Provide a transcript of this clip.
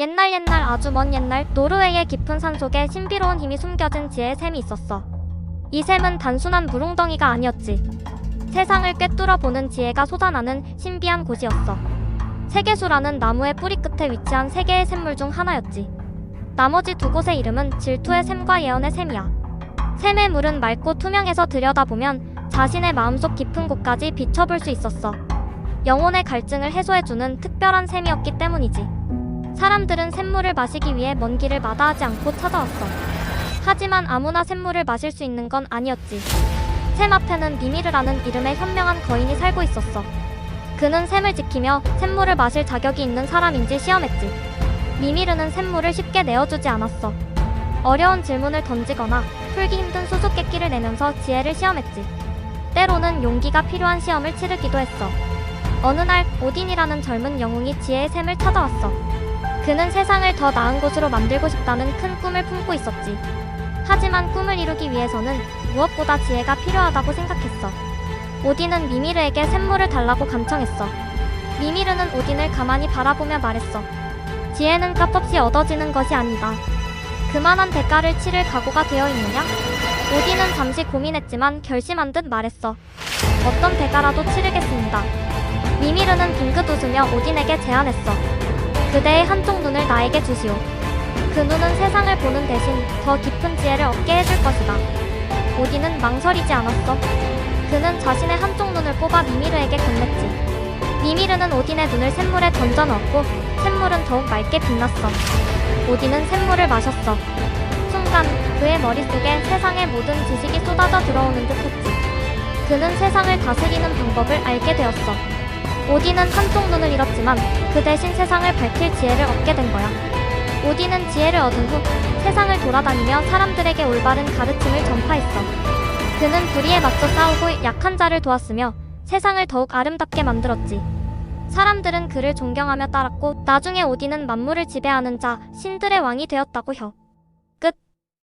옛날 옛날 아주 먼 옛날 노르웨이의 깊은 산 속에 신비로운 힘이 숨겨진 지혜의 샘이 있었어. 이 샘은 단순한 물웅덩이가 아니었지. 세상을 꿰뚫어 보는 지혜가 솟아나는 신비한 곳이었어. 세계수라는 나무의 뿌리 끝에 위치한 세 개의 샘물 중 하나였지. 나머지 두 곳의 이름은 질투의 샘과 예언의 샘이야. 샘의 물은 맑고 투명해서 들여다보면 자신의 마음속 깊은 곳까지 비춰볼 수 있었어. 영혼의 갈증을 해소해주는 특별한 샘이었기 때문이지. 사람들은 샘물을 마시기 위해 먼 길을 마다하지 않고 찾아왔어. 하지만 아무나 샘물을 마실 수 있는 건 아니었지. 샘 앞에는 미미르라는 이름의 현명한 거인이 살고 있었어. 그는 샘을 지키며 샘물을 마실 자격이 있는 사람인지 시험했지. 미미르는 샘물을 쉽게 내어주지 않았어. 어려운 질문을 던지거나 풀기 힘든 수수께끼를 내면서 지혜를 시험했지. 때로는 용기가 필요한 시험을 치르기도 했어. 어느 날 오딘이라는 젊은 영웅이 지혜의 샘을 찾아왔어. 그는 세상을 더 나은 곳으로 만들고 싶다는 큰 꿈을 품고 있었지. 하지만 꿈을 이루기 위해서는 무엇보다 지혜가 필요하다고 생각했어. 오딘은 미미르에게 샘물을 달라고 간청했어. 미미르는 오딘을 가만히 바라보며 말했어. 지혜는 값없이 얻어지는 것이 아니다. 그만한 대가를 치를 각오가 되어 있느냐? 오딘은 잠시 고민했지만 결심한 듯 말했어. 어떤 대가라도 치르겠습니다. 미미르는 빙긋 웃으며 오딘에게 제안했어. 그대의 한쪽 눈을 나에게 주시오. 그 눈은 세상을 보는 대신 더 깊은 지혜를 얻게 해줄 것이다. 오딘은 망설이지 않았어. 그는 자신의 한쪽 눈을 뽑아 미미르에게 건넸지. 미미르는 오딘의 눈을 샘물에 던져 넣었고 샘물은 더욱 맑게 빛났어. 오딘은 샘물을 마셨어. 순간 그의 머릿속에 세상의 모든 지식이 쏟아져 들어오는 듯했지. 그는 세상을 다스리는 방법을 알게 되었어. 오딘은 한쪽 눈을 잃었지만 그 대신 세상을 밝힐 지혜를 얻게 된 거야. 오딘은 지혜를 얻은 후 세상을 돌아다니며 사람들에게 올바른 가르침을 전파했어. 그는 불의에 맞서 싸우고 약한 자를 도왔으며 세상을 더욱 아름답게 만들었지. 사람들은 그를 존경하며 따랐고 나중에 오딘은 만물을 지배하는 자 신들의 왕이 되었다고 혀.